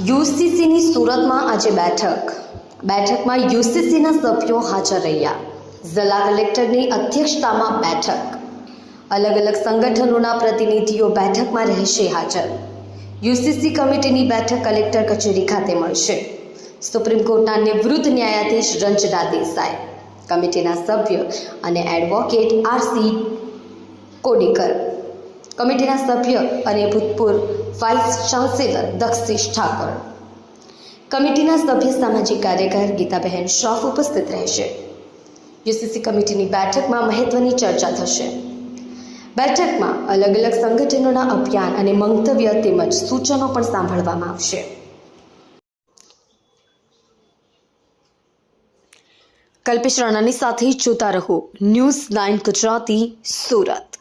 યુસીસીની સુરતમાં આજે બેઠક. બેઠકમાં યુસીસીના સભ્યો હાજર રહ્યા. જિલ્લા કલેક્ટરની અધ્યક્ષતામાં બેઠક. અલગ અલગ સંગઠનોના પ્રતિનિધિઓ બેઠકમાં રહેશે હાજર. યુસીસી કમિટીની બેઠક કલેક્ટર કચેરી ખાતે મળશે. સુપ્રીમ કોર્ટના નિવૃત્ત ન્યાયાધીશ રંજના દેસાઈ, કમિટીના સભ્ય અને એડવોકેટ આરસી કોડીકર. કમિટીના સભ્ય અને ભૂતપૂર્વ વાઇસ ચાન્સેલર દક્ષિશ ઠાકર. કમિટીના સભ્ય સામાજિક કાર્યકર ગીતાબહેન શ્રોફ ઉપસ્થિત રહેશે. યુસીસી કમિટીની બેઠકમાં મહત્વની ચર્ચા થશે. બેઠકમાં અલગ અલગ સંગઠનોના અભિયાન અને મંતવ્ય તેમજ સૂચનો પણ સાંભળવામાં આવશે. કલ્પેશ રાણાની સાથે જોતા રહો ન્યૂઝ નાઇન ગુજરાતી સુરત.